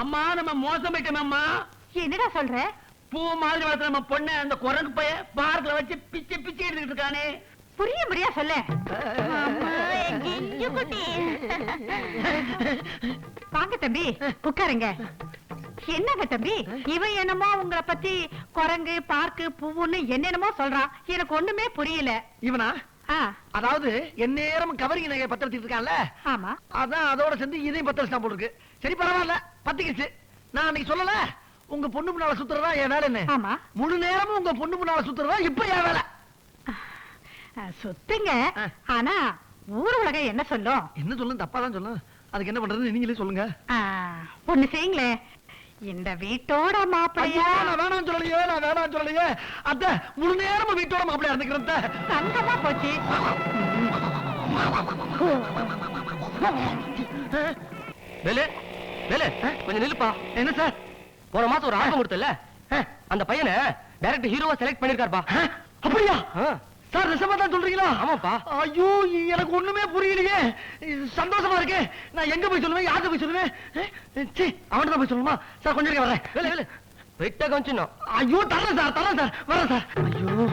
அம்மா நம்ம மோசம் போயிட்டோமேம்மா என்னடா சொல்ற? பூ மாதிரி வளர்த்த நம்ம பொண்ணு அந்த குரங்கு பைய பார்க்ல வச்சு பிச்சை பிச்சை எடுத்துக்கிட்டு இருக்கானே. புரிய முடியா சொல்ல? வாங்க தம்பி உட்காருங்க. என்னங்க தம்பி இவன் என்னமோ உங்களை பத்தி குரங்கு பார்க்கு பூவுன்னு என்னென்னமோ சொல்றான் எனக்கு ஒண்ணுமே புரியல. இவனா? அதாவது எந்நேரம் கவரிங் நகையை பத்த வச்சுட்டு இருக்கான்ல? ஆமா. அதான் அதோட சேர்ந்து இதையும் பத்த வச்சுட்டான் போல இருக்கு சரி பரவாயில்ல பத்திக்கிச்சு. நான் அன்னைக்கு சொல்லல உங்க பொண்ணு முன்னால சுத்துறதா என் வேலை என்ன ஆமா. முழு நேரமும் உங்க பொண்ணு முன்னால சுத்துறதா இப்ப என் வேலை. சுத்துங்க. ஆனா ஊர் உலகம் என்ன சொல்லும்? என்ன சொல்லும்? தப்பா தான் சொல்லும். அதுக்கு என்ன பண்றது நீங்களே சொல்லுங்க. ஒண்ணு செய்யுங்களே இந்த வீட்டோட மாப்பிள்ளையா? நான் வேணாம் சொல்லலையே நான் வேணாம் சொல்லலையே. அத்த முழு நேரமும் வீட்டோட மாப்பிளையா இருந்துக்கிறேன். தங்கமா போச்சு. வேலு வேலு கொஞ்சம் நில்லுப்பா. என்ன சார்? போன மாசம் ஒரு ஆல்பம் கொடுத்தல அந்த பையனை டைரக்ட் ஹீரோவா செலக்ட் பண்ணிருக்காருப்பா. அப்படியா? சார் நிஜமா தான் சொல்றீங்களா? ஆமாப்பா. ஐயோ எனக்கு ஒண்ணுமே புரியலையே. சந்தோஷமா இருக்கு. நான் எங்க போய் சொல்லுவேன்? யார்கிட்ட போய் சொல்லுவேன்? அவன்கிட்ட தான் போய் சொல்லணுமா சார் கொஞ்சம் வரேன். வெட்ட கொஞ்சம் ஐயோ தரேன் சார் தரேன் சார். வரேன் சார். ஐயோ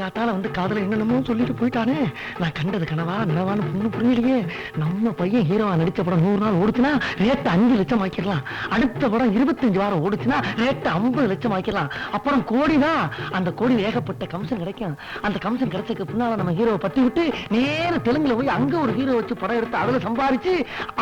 காலங்காத்தால வந்து காதல என்னென்னமோ சொல்லிட்டு போயிட்டானே. நான் கண்டது கனவா நினவான்னு பொண்ணு புரியலையே நம்ம பையன் ஹீரோவா நடிச்ச படம் நூறு நாள் ஓடுச்சுன்னா ரேட்டை அஞ்சு லட்சம் ஆக்கிடலாம் அடுத்த படம் இருபத்தஞ்சு வாரம் ஓடுச்சுன்னா ரேட்டை ஐம்பது லட்சம் ஆக்கிடலாம் அப்புறம் கோடி தான் அந்த கோடி ஏகப்பட்ட கமிஷன் கிடைக்கும். அந்த கமிஷன் கிடைச்சதுக்கு பின்னால நம்ம ஹீரோவை பத்தி விட்டு நேர தெலுங்குல போய் அங்க ஒரு ஹீரோ வச்சு படம் எடுத்து அதுல சம்பாரிச்சு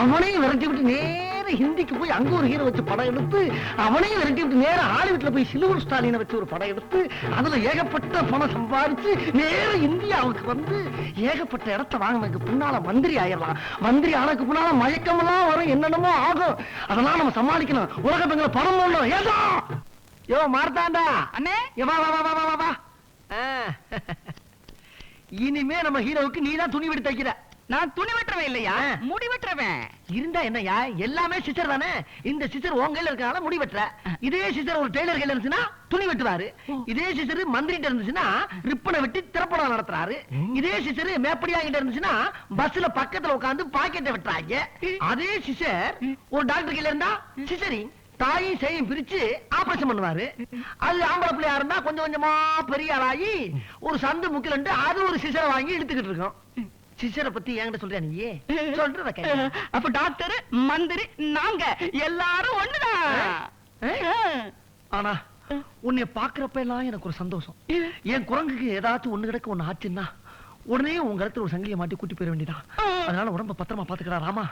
அவனையும் விரட்டி விட்டு நேர ஹிந்திக்கு போய் அங்க ஒரு ஹீரோ வச்சு படம் எடுத்து அவனையும் விரட்டி விட்டு நேர ஹாலிவுட்ல போய் சிலுவர் ஸ்டாலினை வச்சு ஒரு படம் எடுத்து அதுல ஏகப்பட்ட பணம் சம்பாரிச்சு நேர இந்தியாவுக்கு வந்து ஏகப்பட்ட இடத்த வாங்கினதுக்கு பின்னால மந்திரி ஆயிடலாம் மந்திரி ஆனதுக்கு பின்னால மயக்கமெல்லாம் வரும் என்னென்னமோ ஆகும். அதெல்லாம் நம்ம சமாளிக்கணும். உலக பெண்களை பணம் போடணும் ஏதோ! யோ மார்த்தாண்டா! அண்ணே! வா வா வா வா வா வா. இனிமே நம்ம ஹீரோவுக்கு நீ தான் துணி வெட்டி தைக்கிற நான் துணி வெட்டுறவன் இல்லையா. முடி வெட்டுறவன். இருந்தா என்னய்யா? எல்லாமே சிஸ்டர் தானே? இந்த சிஸ்டர் உன் கையில இருக்கனால முடி வெட்டுற. இதே சிஸ்டர் ஒரு டெய்லர் கையில இருந்துச்சுன்னா துணி வெட்டுவாரு. இதே சிஸ்டர் மந்திரிட்ட இருந்துச்சுன்னா ரிப்பனை வெட்டி திறப்படம் நடத்துறாரு. இதே சிஸ்டர் மேப்படியா கிட்ட இருந்துச்சுன்னா பஸ்ல பக்கத்துல உட்கார்ந்து பாக்கெட்டை வெட்டுறாங்க. அதே சிஸ்டர் ஒரு டாக்டர் கையில இருந்தா சிசரி தாயும் செய்யும் பிரிச்சு ஆபரேஷன் பண்ணுவாரு. அது ஆம்பளை பிள்ளையா இருந்தா கொஞ்சம் கொஞ்சமா பெரிய ஆளாகி ஒரு சந்து முக்கிலண்டு அது ஒரு சிசரை வாங்கி இழுத்துக்கிட்டு இருக்கோம். சிசரை பத்தி என்கிட்ட சொல்றியா நீ? சொல்றத. அப்ப டாக்டர் மந்திரி நாங்க எல்லாரும் ஒண்ணுதான். ஆனா உன்னை பாக்குறப்ப எல்லாம் எனக்கு ஒரு சந்தோஷம். என் குரங்குக்கு ஏதாச்சும் ஒண்ணு கிடக்க ஒண்ணு ஆச்சுன்னா உடனே உங்க இடத்துல ஒரு சங்கிலியை மாட்டி கூட்டி போயிட வேண்டியதான் அதனால உடம்ப பத்திரமா பாத்துக்கிறா ராமா.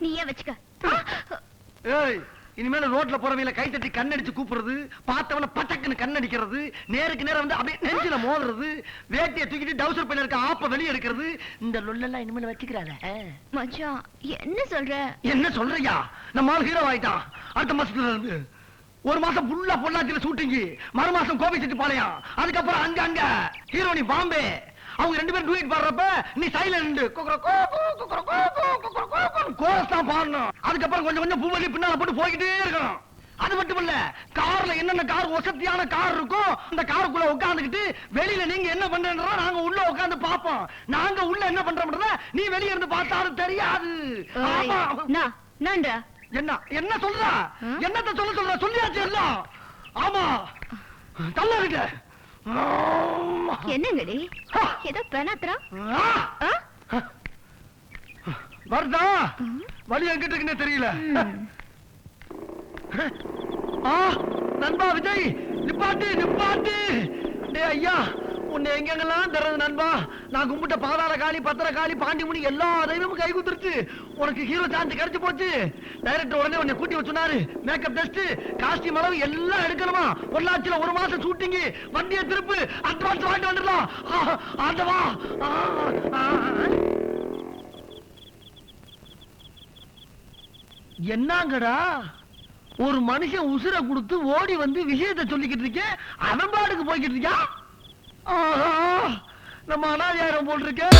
நீயே வச்சுக்க. ஏய் இனிமேல ரோட்ல போறவங்கள கை தட்டி கண்ணடிச்சு கூப்பிடுறது பார்த்தவன பச்சக்குன்னு கண்ணடிக்கிறது நேருக்கு நேரம் வந்து அப்படியே நெஞ்சில மோதுறது வேட்டியை தூக்கிட்டு டவுசர் பையில இருக்க ஆப்ப வெளிய எடுக்கிறது. இந்த லொல்லெல்லாம் இனிமேல வச்சுக்கிறாத? மச்சான் என்ன சொல்ற? என்ன சொல்றியா? நம்ம ஆள் ஹீரோ ஆயிட்டான். அடுத்த மாசத்துல இருந்து. ஒரு மாசம் ஃபுல்லா பொள்ளாச்சியில ஷூட்டிங் மறு மாசம் கோபி செட்டிப்பாளையம் அதுக்கப்புறம் அங்க அங்க. ஹீரோனி பாம்பே. அவங்க ரெண்டு பேரும் டூயிட் பாடுறப்ப நீ சைலண்ட் கோரஸ் தான் பாடணும். அதுக்கப்புறம் கொஞ்சம் கொஞ்சம் பூவலி பின்னால போட்டு போய்கிட்டே இருக்கணும். அது மட்டும் இல்ல கார்ல என்னென்ன கார் வசதியான கார் இருக்கும் அந்த காருக்குள்ள உட்கார்ந்துகிட்டு வெளியில நீங்க என்ன பண்றன்றத நாங்க உள்ள உட்கார்ந்து பாப்போம் நாங்க உள்ள என்ன பண்றோம்ன்றத நீ வெளிய இருந்து பார்த்தாலும் தெரியாது. என்ன என்ன சொல்ற? என்னத்த சொல்ல சொல்ற? சொல்லியாச்சு எல்லாம். ஆமா. தள்ளாருங்க என்னங்கடி? ஏதோ பெணாத்திரம் வருதா? வழி எங்கிட்ட இருக்குன்னே தெரியல. நண்பா விஜய் நிப்பாட்டு நிப்பாட்டு. டேய் ஐயா உன்னை எங்கெங்கெல்லாம் தர்றது நண்பா? நான் கும்பிட்ட பாதாள காளி பத்திர காளி பாண்டி முனி எல்லா தெய்வமும் கை குத்துருச்சு. உனக்கு ஹீரோ சான்ஸ் கிடைச்சு போச்சு. டைரக்டர் உடனே உன்னை கூட்டி வச்சுனாரு மேக்கப் டெஸ்ட் காஸ்டியூம் அளவு எல்லாம் எடுக்கணுமா? பொள்ளாச்சியில ஒரு மாசம் ஷூட்டிங் வண்டியை திருப்பு அட்வான்ஸ் வாங்கிட்டு வந்துடலாம். ஆண்டவா என்னங்கடா? ஒரு மனுஷன் உசுரை கொடுத்து ஓடி வந்து விஷயத்தை சொல்லிக்கிட்டு இருக்கேன் அவன் போய்கிட்டு இருக்கான் நம்ம அனாதியாரம் போட்டிருக்கேன்